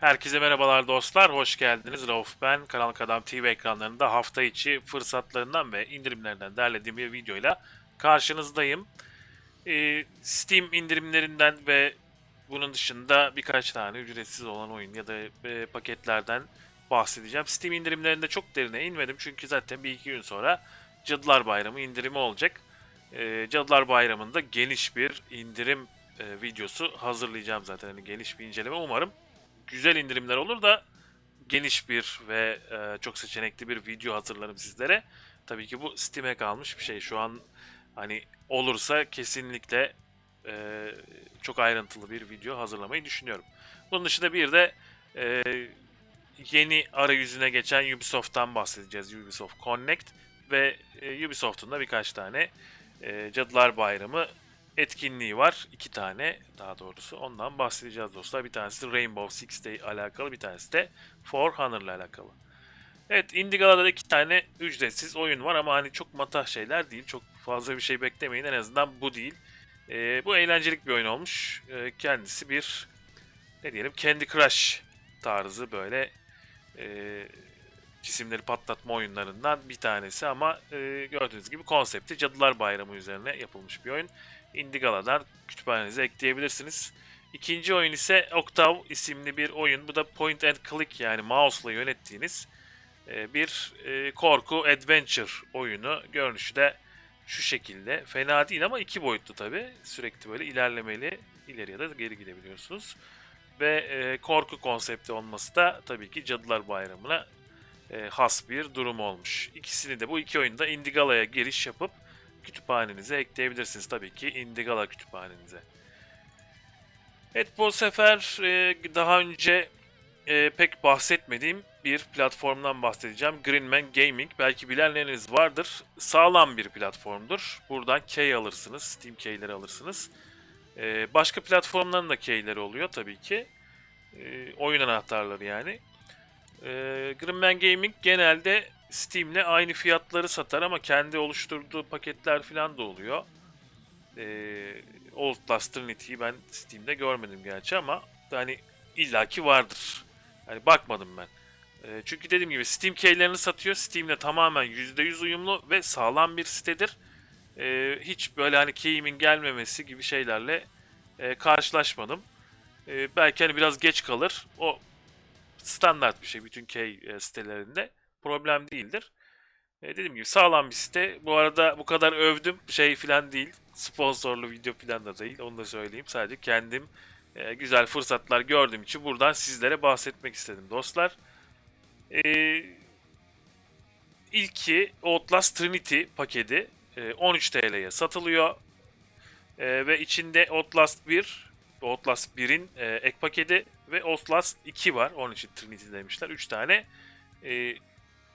Herkese merhabalar dostlar, hoş geldiniz. Rauf ben, Kanal Kadam TV ekranlarında hafta içi fırsatlarından ve indirimlerden derlediğim bir videoyla karşınızdayım. Ee, Steam indirimlerinden ve bunun dışında birkaç tane ücretsiz olan oyun ya da e, paketlerden bahsedeceğim. Steam indirimlerinde çok derine inmedim çünkü zaten bir iki gün sonra Cadılar Bayramı indirimi olacak. Ee, Cadılar Bayramı'nda geniş bir indirim e, videosu hazırlayacağım zaten. Hani geniş bir inceleme umarım güzel indirimler olur da geniş bir ve e, çok seçenekli bir video hazırlarım sizlere. Tabii ki bu Steam'e kalmış bir şey. Şu an hani olursa kesinlikle e, çok ayrıntılı bir video hazırlamayı düşünüyorum. Bunun dışında bir de e, yeni arayüzüne geçen Ubisoft'tan bahsedeceğiz. Ubisoft Connect ve e, Ubisoft'un da birkaç tane e, Cadılar Bayramı etkinliği var. iki tane daha doğrusu. Ondan bahsedeceğiz dostlar. Bir tanesi Rainbow Six ile alakalı. Bir tanesi de For Honor ile alakalı. Evet Indigala'da da iki tane ücretsiz oyun var ama hani çok matah şeyler değil. Çok fazla bir şey beklemeyin. En azından bu değil. Ee, bu eğlencelik bir oyun olmuş. Ee, kendisi bir ne diyelim Candy Crush tarzı böyle e, cisimleri patlatma oyunlarından bir tanesi ama e, gördüğünüz gibi konsepti Cadılar Bayramı üzerine yapılmış bir oyun. Indigala'dan kütüphanenize ekleyebilirsiniz. İkinci oyun ise Octave isimli bir oyun. Bu da point and click yani mouse'la yönettiğiniz e, bir e, korku adventure oyunu. Görünüşü de şu şekilde. Fena değil ama iki boyutlu tabi. Sürekli böyle ilerlemeli. ileri ya da geri gidebiliyorsunuz. Ve e, korku konsepti olması da tabii ki Cadılar Bayramı'na has bir durum olmuş. İkisini de bu iki oyunda Indigala'ya giriş yapıp kütüphanenize ekleyebilirsiniz tabii ki Indigala kütüphanenize. Evet bu sefer e, daha önce e, pek bahsetmediğim bir platformdan bahsedeceğim. Greenman Gaming. Belki bilenleriniz vardır. Sağlam bir platformdur. Buradan key alırsınız. Steam keyleri alırsınız. E, başka platformların da keyleri oluyor tabii ki. E, oyun anahtarları yani. E, Greenman Gaming genelde Steam'le aynı fiyatları satar ama kendi oluşturduğu paketler falan da oluyor. Ee, Outlast Trinity'yi ben Steam'de görmedim gerçi ama hani illaki vardır. Hani bakmadım ben. Ee, çünkü dediğim gibi Steam keylerini satıyor. Steam'le tamamen %100 uyumlu ve sağlam bir sitedir. Ee, hiç böyle hani keyimin gelmemesi gibi şeylerle e, karşılaşmadım. Ee, belki hani biraz geç kalır. O standart bir şey bütün key e, sitelerinde problem değildir. E, dediğim gibi sağlam bir site. Bu arada bu kadar övdüm şey filan değil. Sponsorlu video filan da değil. Onu da söyleyeyim. Sadece kendim e, güzel fırsatlar gördüğüm için buradan sizlere bahsetmek istedim dostlar. E, ilki Outlast Trinity paketi e, 13 TL'ye satılıyor. E, ve içinde Outlast 1, Outlast 1'in e, ek paketi ve Outlast 2 var. Onun için Trinity demişler. 3 tane e,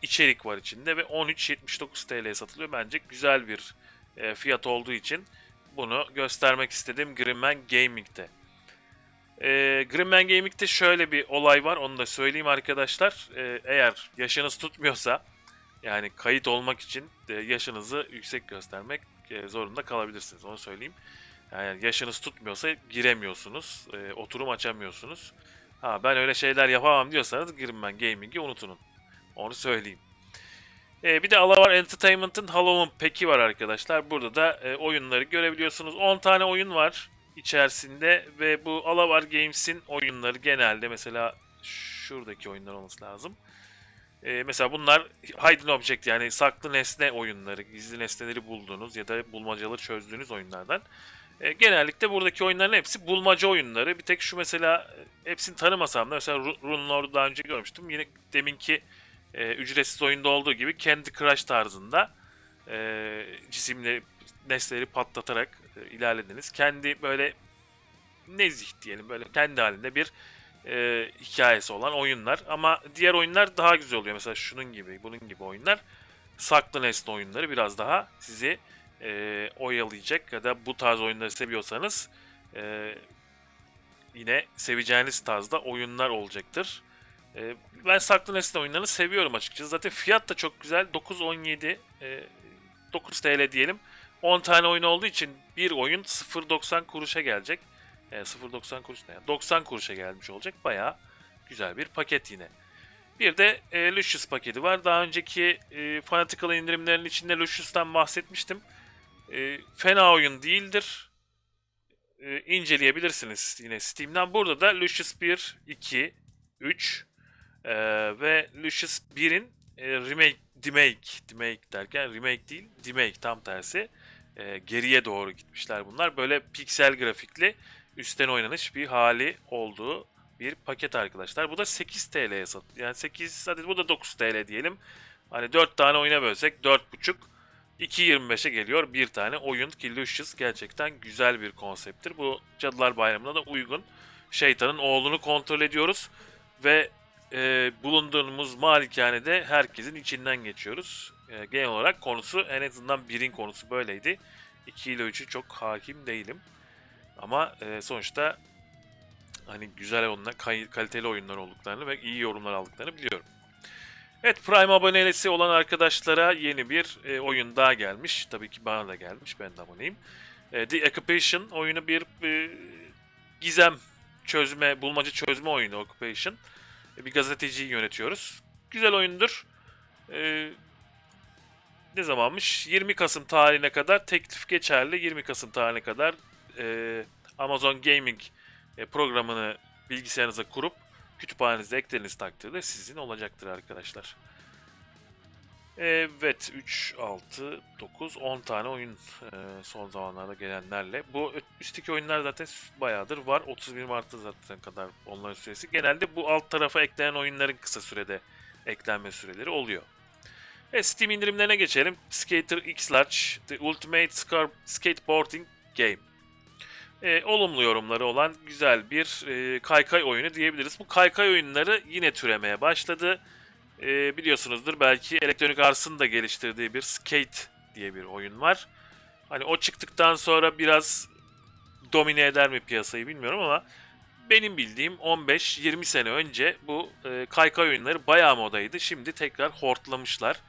içerik var içinde ve 13.79 TL'ye satılıyor. Bence güzel bir e, fiyat olduğu için bunu göstermek istedim Grimman Gaming'de. E, Grimman Gaming'de şöyle bir olay var onu da söyleyeyim arkadaşlar. E, eğer yaşınız tutmuyorsa yani kayıt olmak için e, yaşınızı yüksek göstermek e, zorunda kalabilirsiniz onu söyleyeyim. Yani yaşınız tutmuyorsa giremiyorsunuz, e, oturum açamıyorsunuz. Ha ben öyle şeyler yapamam diyorsanız Grimman Gaming'i unutunun. Onu söyleyeyim. Ee, bir de Alavar Entertainment'ın Halloween Pack'i var arkadaşlar. Burada da e, oyunları görebiliyorsunuz. 10 tane oyun var içerisinde ve bu Alavar Games'in oyunları genelde mesela şuradaki oyunlar olması lazım. Ee, mesela bunlar Hidden Object yani saklı nesne oyunları, gizli nesneleri bulduğunuz ya da bulmacaları çözdüğünüz oyunlardan. Ee, genellikle buradaki oyunların hepsi bulmaca oyunları. Bir tek şu mesela e, hepsini tanımasam da mesela Rune Lord'u daha önce görmüştüm. Yine deminki e, ücretsiz oyunda olduğu gibi Candy Crush tarzında e, cisimleri, nesneleri patlatarak e, ilerlediniz. Kendi böyle nezih diyelim böyle kendi halinde bir e, hikayesi olan oyunlar. Ama diğer oyunlar daha güzel oluyor. Mesela şunun gibi, bunun gibi oyunlar. Saklı nesne oyunları biraz daha sizi e, oyalayacak ya da bu tarz oyunları seviyorsanız e, yine seveceğiniz tarzda oyunlar olacaktır. E, ben saklı nesne oyunlarını seviyorum açıkçası. Zaten fiyat da çok güzel. 9.17 e, 9 TL diyelim. 10 tane oyun olduğu için bir oyun 0.90 kuruşa gelecek. E, 0.90 kuruş ne? 90 kuruşa gelmiş olacak. Bayağı güzel bir paket yine. Bir de e, Lucius paketi var. Daha önceki e, Fanatical indirimlerinin içinde Lucius'tan bahsetmiştim. E, fena oyun değildir. E, inceleyebilirsiniz yine Steam'den. Burada da Lucius 1, 2, 3 e, ve Lucius 1'in e, remake, demake, demake derken remake değil, demake tam tersi. E, geriye doğru gitmişler bunlar. Böyle piksel grafikli üstten oynanış bir hali olduğu bir paket arkadaşlar. Bu da 8 TL'ye sat. Yani 8 hadi bu da 9 TL diyelim. Hani 4 tane oyuna bölsek 4,5 2.25'e geliyor bir tane oyun ki Lucius gerçekten güzel bir konsepttir. Bu Cadılar Bayramı'na da uygun. Şeytanın oğlunu kontrol ediyoruz ve e, bulunduğumuz malikanede herkesin içinden geçiyoruz. E, genel olarak konusu en azından birin konusu böyleydi. 2 ile 3'ü çok hakim değilim. Ama e, sonuçta hani güzel oyunlar, kaliteli oyunlar olduklarını ve iyi yorumlar aldıklarını biliyorum. Evet Prime abonelisi olan arkadaşlara yeni bir e, oyun daha gelmiş. Tabii ki bana da gelmiş. Ben de aboneyim. E, The Occupation oyunu bir e, gizem çözme, bulmaca çözme oyunu Occupation. E, bir gazeteciyi yönetiyoruz. Güzel oyundur. E, ne zamanmış? 20 Kasım tarihine kadar teklif geçerli. 20 Kasım tarihine kadar e, Amazon Gaming e, programını bilgisayarınıza kurup kütüphanenize eklediğiniz takdirde sizin olacaktır arkadaşlar. Evet 3, 6, 9, 10 tane oyun e, son zamanlarda gelenlerle. Bu üstteki oyunlar zaten bayağıdır var. 31 Mart'ta zaten kadar onların süresi. Genelde bu alt tarafa eklenen oyunların kısa sürede eklenme süreleri oluyor. Evet Steam indirimlerine geçelim. Skater X Large, The Ultimate Skateboarding Game. E, olumlu yorumları olan güzel bir e, kaykay oyunu diyebiliriz. Bu kaykay oyunları yine türemeye başladı. E, biliyorsunuzdur belki Electronic Arts'ın da geliştirdiği bir Skate diye bir oyun var. Hani o çıktıktan sonra biraz domine eder mi piyasayı bilmiyorum ama benim bildiğim 15-20 sene önce bu e, kaykay oyunları bayağı modaydı. Şimdi tekrar hortlamışlar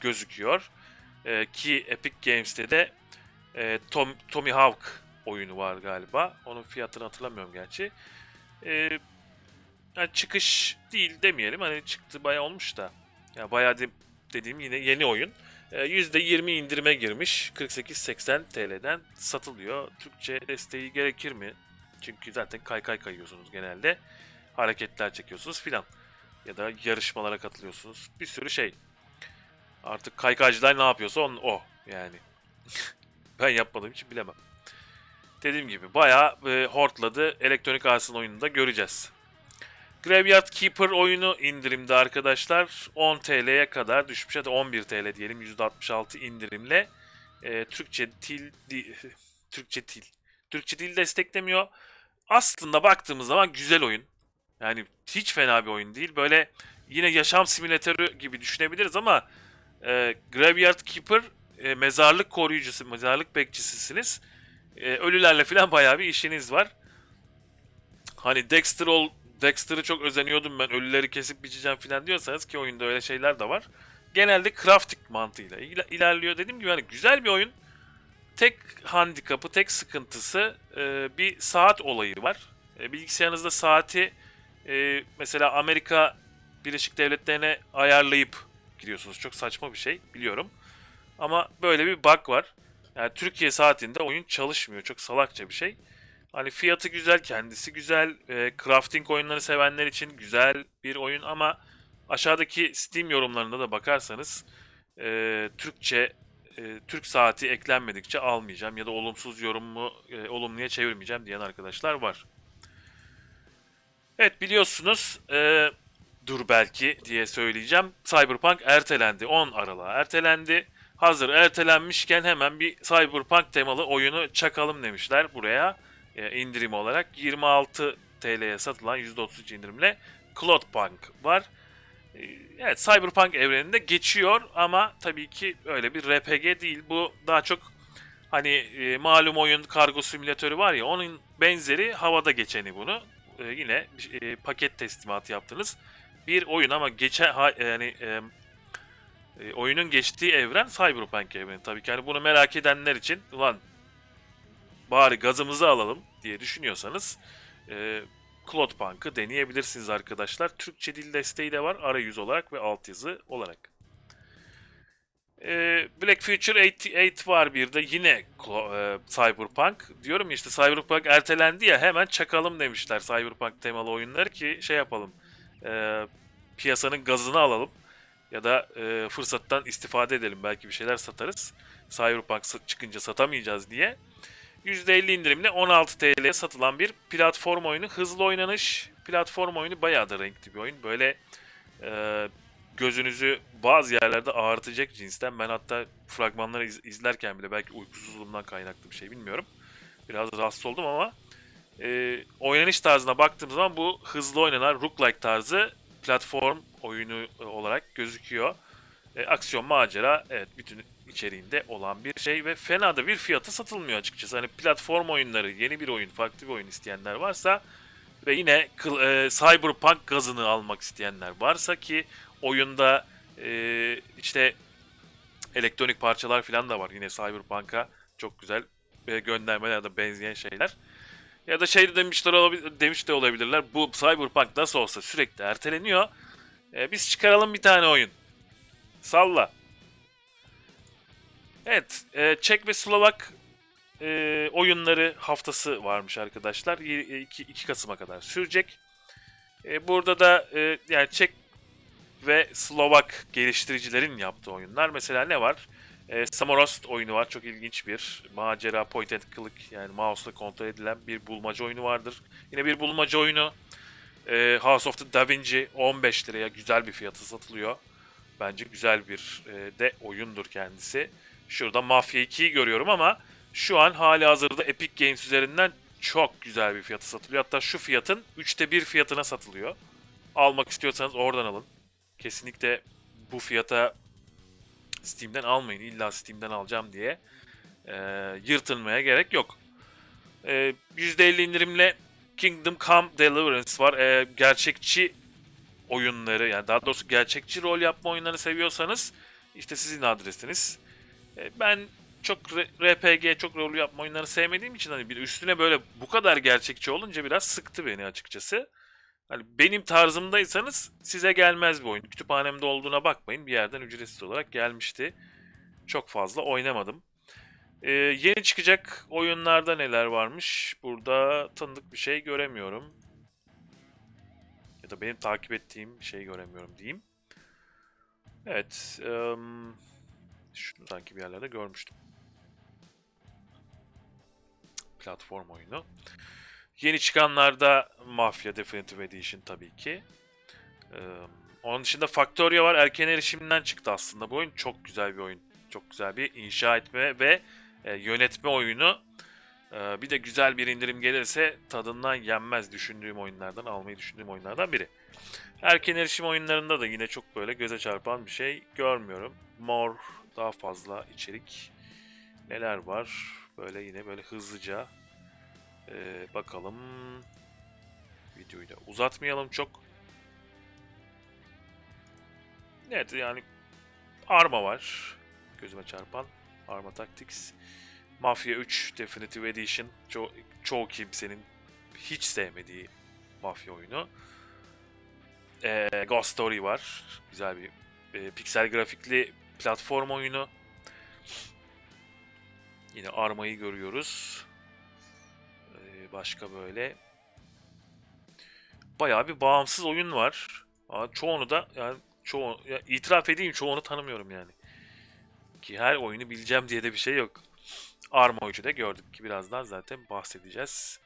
gözüküyor. E, ki Epic Games'te de e, Tom, Tommy Hawk oyunu var galiba. Onun fiyatını hatırlamıyorum gerçi. Ee, yani çıkış değil demeyelim. Hani çıktı bayağı olmuş da. Ya bayağı de, dediğim yine yeni oyun. Ee, %20 indirime girmiş. 48.80 TL'den satılıyor. Türkçe desteği gerekir mi? Çünkü zaten kaykay kayıyorsunuz genelde. Hareketler çekiyorsunuz filan. Ya da yarışmalara katılıyorsunuz. Bir sürü şey. Artık kaykaycılar ne yapıyorsa on, o yani. ben yapmadığım için bilemem dediğim gibi bayağı e, hortladı. Elektronik Arts'ın oyununu da göreceğiz. Graveyard Keeper oyunu indirimde arkadaşlar. 10 TL'ye kadar düşmüş. Hadi 11 TL diyelim %66 indirimle. E, Türkçe til di, Türkçe til. Türkçe dil desteklemiyor. Aslında baktığımız zaman güzel oyun. Yani hiç fena bir oyun değil. Böyle yine yaşam simülatörü gibi düşünebiliriz ama e, Graveyard Keeper e, mezarlık koruyucusu, mezarlık bekçisisiniz e, ölülerle falan bayağı bir işiniz var. Hani Dexter ol Dexter'ı çok özeniyordum ben ölüleri kesip biçeceğim falan diyorsanız ki oyunda öyle şeyler de var. Genelde crafting mantığıyla il- ilerliyor. Dediğim gibi hani güzel bir oyun. Tek handikapı, tek sıkıntısı e, bir saat olayı var. E, bilgisayarınızda saati e, mesela Amerika Birleşik Devletleri'ne ayarlayıp giriyorsunuz. Çok saçma bir şey biliyorum. Ama böyle bir bug var. Yani Türkiye saatinde oyun çalışmıyor. Çok salakça bir şey. Hani fiyatı güzel, kendisi güzel. E, crafting oyunları sevenler için güzel bir oyun ama aşağıdaki Steam yorumlarında da bakarsanız e, Türkçe e, Türk saati eklenmedikçe almayacağım ya da olumsuz yorumumu e, olumluya çevirmeyeceğim diyen arkadaşlar var. Evet biliyorsunuz e, dur belki diye söyleyeceğim. Cyberpunk ertelendi. 10 Aralık'a ertelendi. Hazır ertelenmişken hemen bir Cyberpunk temalı oyunu çakalım demişler buraya. E, indirim olarak 26 TL'ye satılan %33 indirimle Cloudpunk var. E, evet Cyberpunk evreninde geçiyor ama tabii ki öyle bir RPG değil. Bu daha çok hani e, malum oyun kargo simülatörü var ya onun benzeri havada geçeni bunu. Yine e, paket teslimatı yaptınız. Bir oyun ama geçen yani oyunun geçtiği evren Cyberpunk evreni. Tabii ki hani bunu merak edenler için ulan bari gazımızı alalım diye düşünüyorsanız e, Cloudpunk'ı deneyebilirsiniz arkadaşlar. Türkçe dil desteği de var arayüz olarak ve altyazı olarak. Ee, Black Future 88 var bir de yine e, Cyberpunk. Diyorum işte Cyberpunk ertelendi ya hemen çakalım demişler Cyberpunk temalı oyunları ki şey yapalım. e, piyasanın gazını alalım. Ya da e, fırsattan istifade edelim. Belki bir şeyler satarız. Cyberpunk çıkınca satamayacağız diye. %50 indirimle 16 TL'ye satılan bir platform oyunu. Hızlı oynanış. Platform oyunu bayağı da renkli bir oyun. Böyle e, gözünüzü bazı yerlerde ağrıtacak cinsten. Ben hatta fragmanları iz- izlerken bile belki uykusuzluğumdan kaynaklı bir şey bilmiyorum. Biraz rahatsız oldum ama e, oynanış tarzına baktığım zaman bu hızlı oynanan roguelike tarzı platform oyunu olarak gözüküyor. E, aksiyon, macera evet bütün içeriğinde olan bir şey ve fena da bir fiyata satılmıyor açıkçası. Hani platform oyunları, yeni bir oyun, farklı bir oyun isteyenler varsa ve yine e, Cyberpunk gazını almak isteyenler varsa ki oyunda e, işte elektronik parçalar falan da var. Yine Cyberpunk'a çok güzel e, göndermeler da benzeyen şeyler. Ya da şey de demişler olabilir, demiş de olabilirler. Bu Cyberpunk nasıl olsa sürekli erteleniyor. E, biz çıkaralım bir tane oyun. Salla. Evet, e, Çek ve Slovak e, oyunları haftası varmış arkadaşlar. 2, 2 Kasım'a kadar sürecek. E, burada da e, yani Çek ve Slovak geliştiricilerin yaptığı oyunlar. Mesela ne var? E, Samorost oyunu var. Çok ilginç bir macera point and click yani mouse'la kontrol edilen bir bulmaca oyunu vardır. Yine bir bulmaca oyunu. E, House of the Da Vinci 15 liraya güzel bir fiyatı satılıyor. Bence güzel bir e, de oyundur kendisi. Şurada Mafya 2'yi görüyorum ama şu an hali hazırda Epic Games üzerinden çok güzel bir fiyatı satılıyor. Hatta şu fiyatın 3'te 1 fiyatına satılıyor. Almak istiyorsanız oradan alın. Kesinlikle bu fiyata Steam'den almayın. İlla Steam'den alacağım diye e, yırtınmaya gerek yok. E, %50 indirimle Kingdom Come Deliverance var. E, gerçekçi oyunları yani daha doğrusu gerçekçi rol yapma oyunları seviyorsanız işte sizin adresiniz. E, ben çok RPG, çok rol yapma oyunları sevmediğim için hani bir üstüne böyle bu kadar gerçekçi olunca biraz sıktı beni açıkçası. Hani benim tarzımdaysanız size gelmez bir oyun. Kütüphanemde olduğuna bakmayın. Bir yerden ücretsiz olarak gelmişti. Çok fazla oynamadım. Ee, yeni çıkacak oyunlarda neler varmış? Burada tanıdık bir şey göremiyorum. Ya da benim takip ettiğim şey göremiyorum diyeyim. Evet. Um, şunu sanki bir yerlerde görmüştüm. Platform oyunu. Yeni çıkanlarda Mafia Definitive Edition tabii ki. Ee, onun dışında Factoria var. Erken erişimden çıktı aslında bu oyun. Çok güzel bir oyun. Çok güzel bir inşa etme ve e, yönetme oyunu. Ee, bir de güzel bir indirim gelirse tadından yenmez düşündüğüm oyunlardan, almayı düşündüğüm oyunlardan biri. Erken erişim oyunlarında da yine çok böyle göze çarpan bir şey görmüyorum. More, daha fazla içerik. Neler var? Böyle yine böyle hızlıca ee, bakalım. Videoyu da uzatmayalım çok. Evet yani Arma var. Gözüme çarpan. Arma Tactics. Mafia 3 Definitive Edition. Ço çoğu kimsenin hiç sevmediği mafya oyunu. Ee, Ghost Story var. Güzel bir e, piksel grafikli platform oyunu. Yine Arma'yı görüyoruz. Ee, başka böyle bayağı bir bağımsız oyun var. Ama çoğunu da yani çoğu ya itiraf edeyim çoğunu tanımıyorum yani. Ki her oyunu bileceğim diye de bir şey yok. Arma oyuncu da gördük ki birazdan zaten bahsedeceğiz.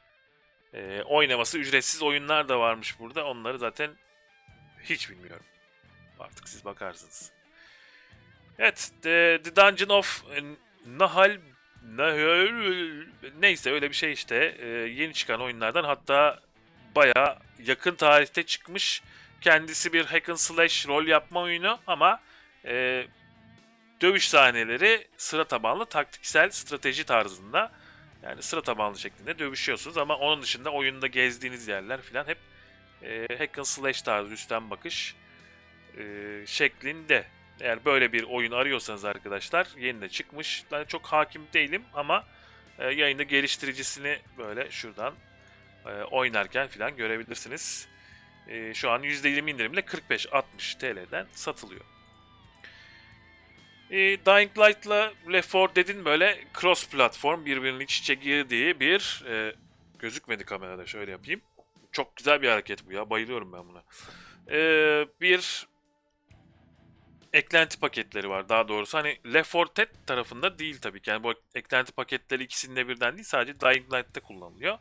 Ee, oynaması ücretsiz oyunlar da varmış burada. Onları zaten hiç bilmiyorum. Artık siz bakarsınız. Evet, The, The Dungeon of Nahal Nahal neyse öyle bir şey işte. Ee, yeni çıkan oyunlardan hatta baya yakın tarihte çıkmış. Kendisi bir hack and slash rol yapma oyunu ama e, dövüş sahneleri sıra tabanlı taktiksel strateji tarzında. Yani sıra tabanlı şeklinde dövüşüyorsunuz ama onun dışında oyunda gezdiğiniz yerler falan hep e, hack and slash tarzı üstten bakış e, şeklinde. Eğer böyle bir oyun arıyorsanız arkadaşlar yeni de çıkmış. Ben çok hakim değilim ama e, yayında geliştiricisini böyle şuradan e, oynarken falan görebilirsiniz. E, şu an %20 indirimle 45-60 TL'den satılıyor. E, Dying Light'la Left 4 Dead'in böyle cross platform birbirinin iç içe girdiği bir e, gözükmedi kamerada şöyle yapayım. Çok güzel bir hareket bu ya. Bayılıyorum ben buna. E, bir eklenti paketleri var daha doğrusu. Hani Left 4 Dead tarafında değil tabii ki. Yani bu eklenti paketleri ikisinde birden değil sadece Dying Light'ta kullanılıyor.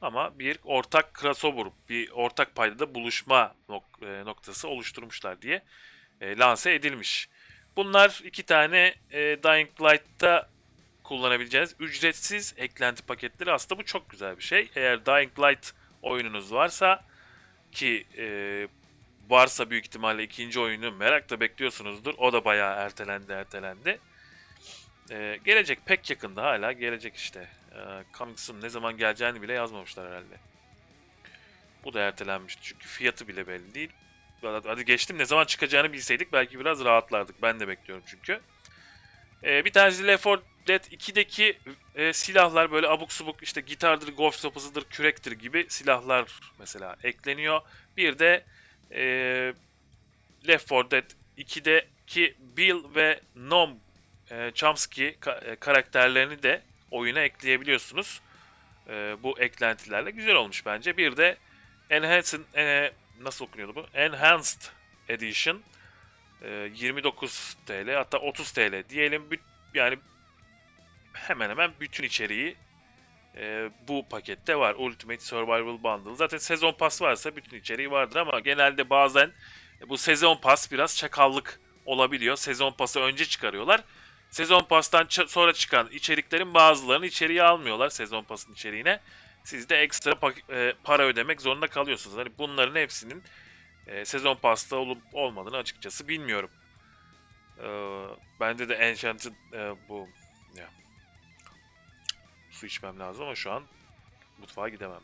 Ama bir ortak crossover, bir ortak paydada buluşma nok- e, noktası oluşturmuşlar diye e, lanse edilmiş. Bunlar iki tane e, Dying Light'ta kullanabileceğiniz ücretsiz eklenti paketleri. Aslında bu çok güzel bir şey. Eğer Dying Light oyununuz varsa ki e, varsa büyük ihtimalle ikinci oyunu merakla bekliyorsunuzdur. O da bayağı ertelendi ertelendi. E, gelecek pek yakında hala gelecek işte. E, coming soon ne zaman geleceğini bile yazmamışlar herhalde. Bu da ertelenmiş çünkü fiyatı bile belli değil. Hadi geçtim ne zaman çıkacağını bilseydik belki biraz rahatlardık. Ben de bekliyorum çünkü. Ee, bir tanesi Left 4 Dead 2'deki e, silahlar böyle abuk subuk işte gitardır, golf sopasıdır, kürektir gibi silahlar mesela ekleniyor. Bir de e, Left 4 Dead 2'deki Bill ve Nom e, Chomsky e, karakterlerini de oyuna ekleyebiliyorsunuz. E, bu eklentilerle güzel olmuş bence. Bir de Enhanced, e, nasıl okunuyordu bu? Enhanced Edition e, 29 TL hatta 30 TL diyelim yani hemen hemen bütün içeriği e, bu pakette var. Ultimate Survival Bundle. Zaten sezon pas varsa bütün içeriği vardır ama genelde bazen bu sezon pas biraz çakallık olabiliyor. Sezon pası önce çıkarıyorlar. Sezon pastan sonra çıkan içeriklerin bazılarını içeriye almıyorlar sezon pasın içeriğine. Siz de ekstra e, para ödemek zorunda kalıyorsunuz. Hani bunların hepsinin e, sezon pasta olup olmadığını açıkçası bilmiyorum. E, bende de Enchanted e, bu ya. Su içmem lazım ama şu an mutfağa gidemem.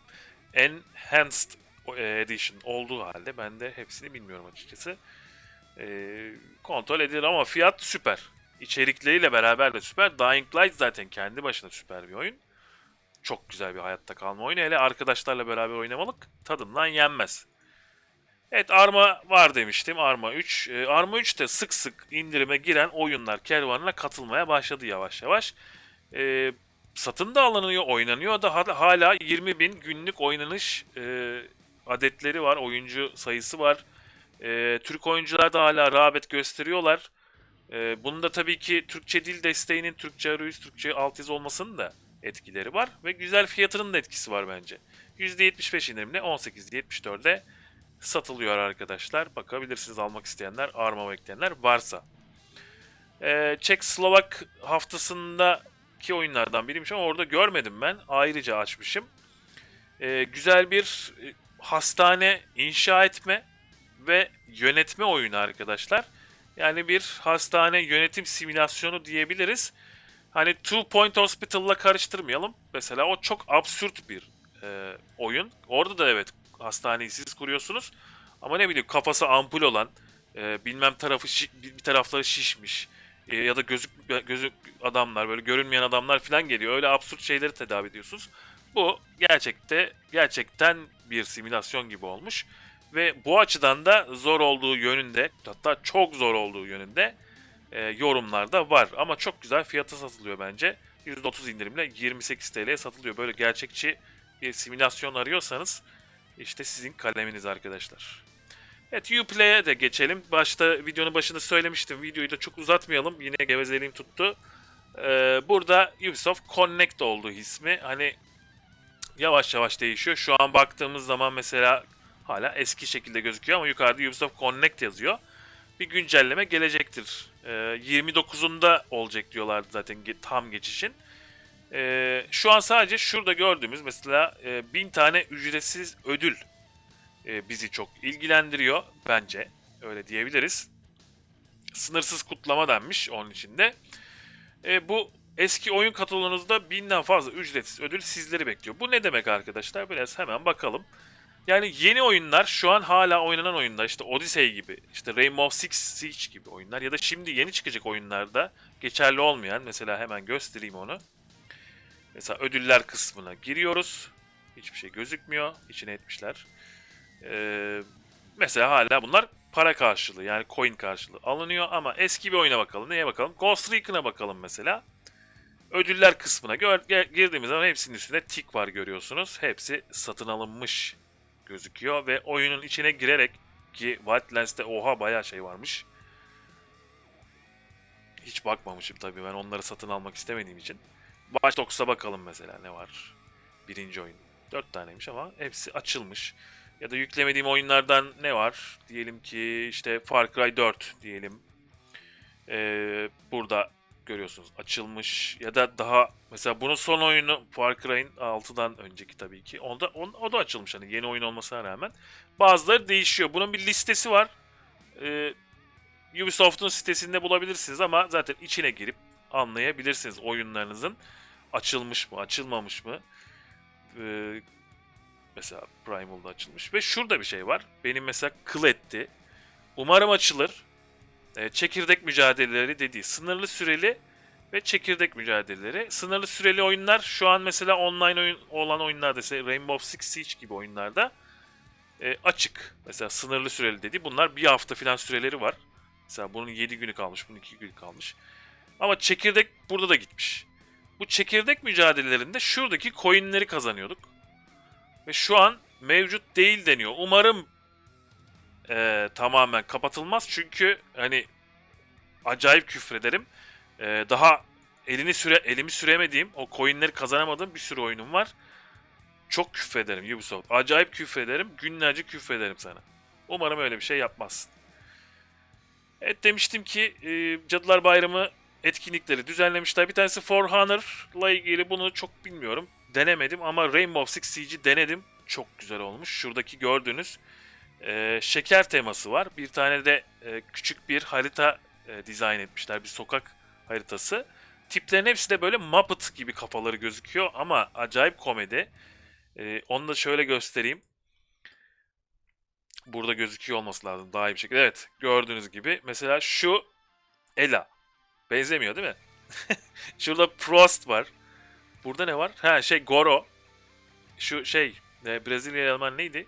Enhanced e, Edition olduğu halde ben de hepsini bilmiyorum açıkçası. E, kontrol edilir ama fiyat süper. İçerikleriyle beraber de süper. Dying Light zaten kendi başına süper bir oyun. Çok güzel bir hayatta kalma oyunu. Hele arkadaşlarla beraber oynamalık tadından yenmez. Evet Arma var demiştim. Arma 3. Ee, Arma 3 de sık sık indirime giren oyunlar kervanına katılmaya başladı yavaş yavaş. Ee, satın da alınıyor, oynanıyor da hala- hala 20 bin günlük oynanış e, adetleri var, oyuncu sayısı var. E, Türk oyuncular da hala rağbet gösteriyorlar. E, bunun da tabii ki Türkçe dil desteğinin Türkçe arayüz, Türkçe altyazı olmasının da etkileri var. Ve güzel fiyatının da etkisi var bence. %75 indirimle 18.74'de satılıyor arkadaşlar. Bakabilirsiniz almak isteyenler, arma bekleyenler varsa. Ee, Çek Slovak haftasındaki oyunlardan biriymiş ama orada görmedim ben. Ayrıca açmışım. Ee, güzel bir e, hastane inşa etme ve yönetme oyunu arkadaşlar. Yani bir hastane yönetim simülasyonu diyebiliriz. Hani Two Point Hospital'la karıştırmayalım. Mesela o çok absürt bir e, oyun. Orada da evet hastaneyi siz kuruyorsunuz. Ama ne bileyim kafası ampul olan, e, bilmem tarafı şi- bir tarafları şişmiş e, ya da gözük gözük adamlar böyle görünmeyen adamlar falan geliyor. Öyle absürt şeyleri tedavi ediyorsunuz. Bu gerçekte gerçekten bir simülasyon gibi olmuş ve bu açıdan da zor olduğu yönünde hatta çok zor olduğu yönünde e, yorumlar da var. Ama çok güzel fiyata satılıyor bence. %30 indirimle 28 TL'ye satılıyor. Böyle gerçekçi bir simülasyon arıyorsanız işte sizin kaleminiz arkadaşlar. Evet Uplay'e de geçelim. Başta videonun başında söylemiştim. Videoyu da çok uzatmayalım. Yine gevezeliğim tuttu. Ee, burada Ubisoft Connect olduğu ismi. Hani yavaş yavaş değişiyor. Şu an baktığımız zaman mesela hala eski şekilde gözüküyor ama yukarıda Ubisoft Connect yazıyor. Bir güncelleme gelecektir. Ee, 29'unda olacak diyorlardı zaten tam geçişin. Ee, şu an sadece şurada gördüğümüz mesela e, tane ücretsiz ödül e, bizi çok ilgilendiriyor bence. Öyle diyebiliriz. Sınırsız kutlama denmiş onun içinde. E, bu eski oyun kataloğunuzda binden fazla ücretsiz ödül sizleri bekliyor. Bu ne demek arkadaşlar? Biraz hemen bakalım. Yani yeni oyunlar şu an hala oynanan oyunlar işte Odyssey gibi, işte Rainbow Six Siege gibi oyunlar ya da şimdi yeni çıkacak oyunlarda geçerli olmayan mesela hemen göstereyim onu. Mesela ödüller kısmına giriyoruz. Hiçbir şey gözükmüyor. İçine etmişler. Ee, mesela hala bunlar para karşılığı yani coin karşılığı alınıyor ama eski bir oyuna bakalım. Neye bakalım? Ghost Recon'a bakalım mesela. Ödüller kısmına girdiğimiz zaman hepsinin üstünde tik var görüyorsunuz. Hepsi satın alınmış gözüküyor ve oyunun içine girerek ki Wildlands'te oha bayağı şey varmış. Hiç bakmamışım tabii ben onları satın almak istemediğim için. Watch Dogs'a bakalım mesela ne var. Birinci oyun. Dört taneymiş ama hepsi açılmış. Ya da yüklemediğim oyunlardan ne var? Diyelim ki işte Far Cry 4 diyelim. Ee, burada görüyorsunuz açılmış ya da daha mesela bunun son oyunu Far Cry'in 6'dan önceki tabii ki. Onda on, o da açılmış hani yeni oyun olmasına rağmen. Bazıları değişiyor. Bunun bir listesi var. Ee, Ubisoft'un sitesinde bulabilirsiniz ama zaten içine girip anlayabilirsiniz oyunlarınızın açılmış mı, açılmamış mı. Ee, mesela Primal'da açılmış. Ve şurada bir şey var. Benim mesela kıl etti. Umarım açılır. Ee, çekirdek mücadeleleri dediği sınırlı süreli ve çekirdek mücadeleleri. Sınırlı süreli oyunlar şu an mesela online oyun olan oyunlarda ise Rainbow Six Siege gibi oyunlarda e, açık. Mesela sınırlı süreli dediği bunlar bir hafta falan süreleri var. Mesela bunun 7 günü kalmış, bunun 2 günü kalmış. Ama çekirdek burada da gitmiş. Bu çekirdek mücadelelerinde şuradaki coinleri kazanıyorduk. Ve şu an mevcut değil deniyor. Umarım eee, tamamen kapatılmaz. Çünkü hani acayip küfrederim. Eee daha elini süre elimi süremediğim, o coinleri kazanamadığım bir sürü oyunum var. Çok küfrederim Ubisoft. Acayip küfrederim. Günlerce küfrederim sana. Umarım öyle bir şey yapmazsın. Evet demiştim ki e, Cadılar Bayramı etkinlikleri düzenlemişler. Bir tanesi For Honor'la ilgili bunu çok bilmiyorum. Denemedim ama Rainbow Six Siege'i denedim. Çok güzel olmuş. Şuradaki gördüğünüz e, şeker teması var. Bir tane de e, küçük bir harita e, dizayn etmişler. Bir sokak haritası. Tiplerin hepsi de böyle Muppet gibi kafaları gözüküyor ama acayip komedi. E, onu da şöyle göstereyim. Burada gözüküyor olması lazım daha iyi bir şekilde. Evet gördüğünüz gibi mesela şu Ela. Benzemiyor değil mi? Şurada Prost var. Burada ne var? Ha şey Goro. Şu şey e, Brezilya eleman neydi?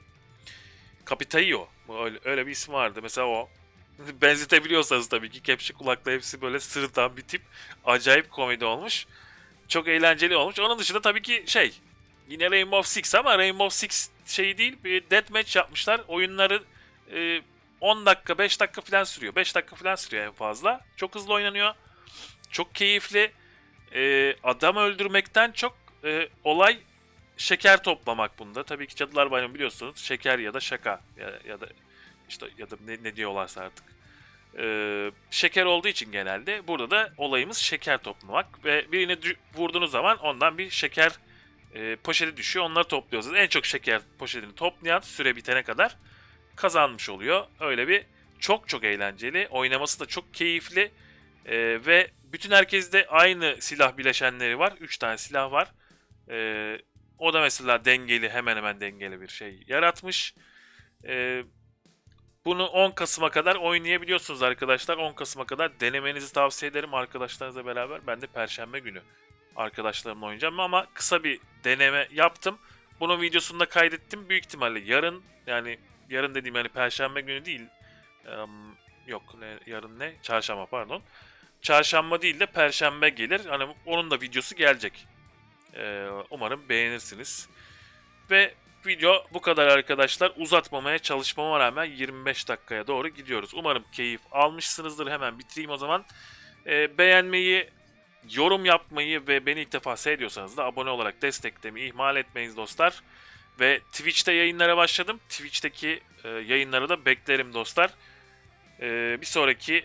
Capitaio. Öyle, öyle bir isim vardı. Mesela o. Benzetebiliyorsanız tabii ki kepçe kulaklı hepsi böyle sırıtan bir tip. Acayip komedi olmuş. Çok eğlenceli olmuş. Onun dışında tabii ki şey yine Rainbow Six ama Rainbow Six şey değil bir deathmatch yapmışlar. Oyunları e, 10 dakika 5 dakika falan sürüyor. 5 dakika falan sürüyor en fazla. Çok hızlı oynanıyor. Çok keyifli. E, adam öldürmekten çok e, olay şeker toplamak bunda. Tabii ki Cadılar Bayramı biliyorsunuz. Şeker ya da şaka ya, ya da işte ya da ne, ne diyorlarsa artık. E, şeker olduğu için genelde burada da olayımız şeker toplamak ve birini vurduğunuz zaman ondan bir şeker e, poşeti düşüyor. Onları topluyorsunuz. En çok şeker poşetini toplayan süre bitene kadar kazanmış oluyor. Öyle bir çok çok eğlenceli. Oynaması da çok keyifli. E, ve bütün herkeste aynı silah bileşenleri var. 3 tane silah var. E, o da mesela dengeli hemen hemen dengeli bir şey yaratmış. E, bunu 10 Kasım'a kadar oynayabiliyorsunuz arkadaşlar. 10 Kasım'a kadar denemenizi tavsiye ederim arkadaşlarınızla beraber. Ben de Perşembe günü arkadaşlarımla oynayacağım ama kısa bir deneme yaptım. Bunun videosunu da kaydettim. Büyük ihtimalle yarın yani yarın dediğim yani Perşembe günü değil. Em, yok ne, yarın ne? Çarşamba pardon. Çarşamba değil de Perşembe gelir. Hani onun da videosu gelecek. Ee, umarım beğenirsiniz. Ve video bu kadar arkadaşlar. Uzatmamaya çalışmama rağmen 25 dakikaya doğru gidiyoruz. Umarım keyif almışsınızdır. Hemen bitireyim o zaman. Ee, beğenmeyi, yorum yapmayı ve beni ilk defa seyrediyorsanız da abone olarak desteklemeyi ihmal etmeyin dostlar. Ve Twitch'te yayınlara başladım. Twitch'teki e, yayınları da beklerim dostlar. E, bir sonraki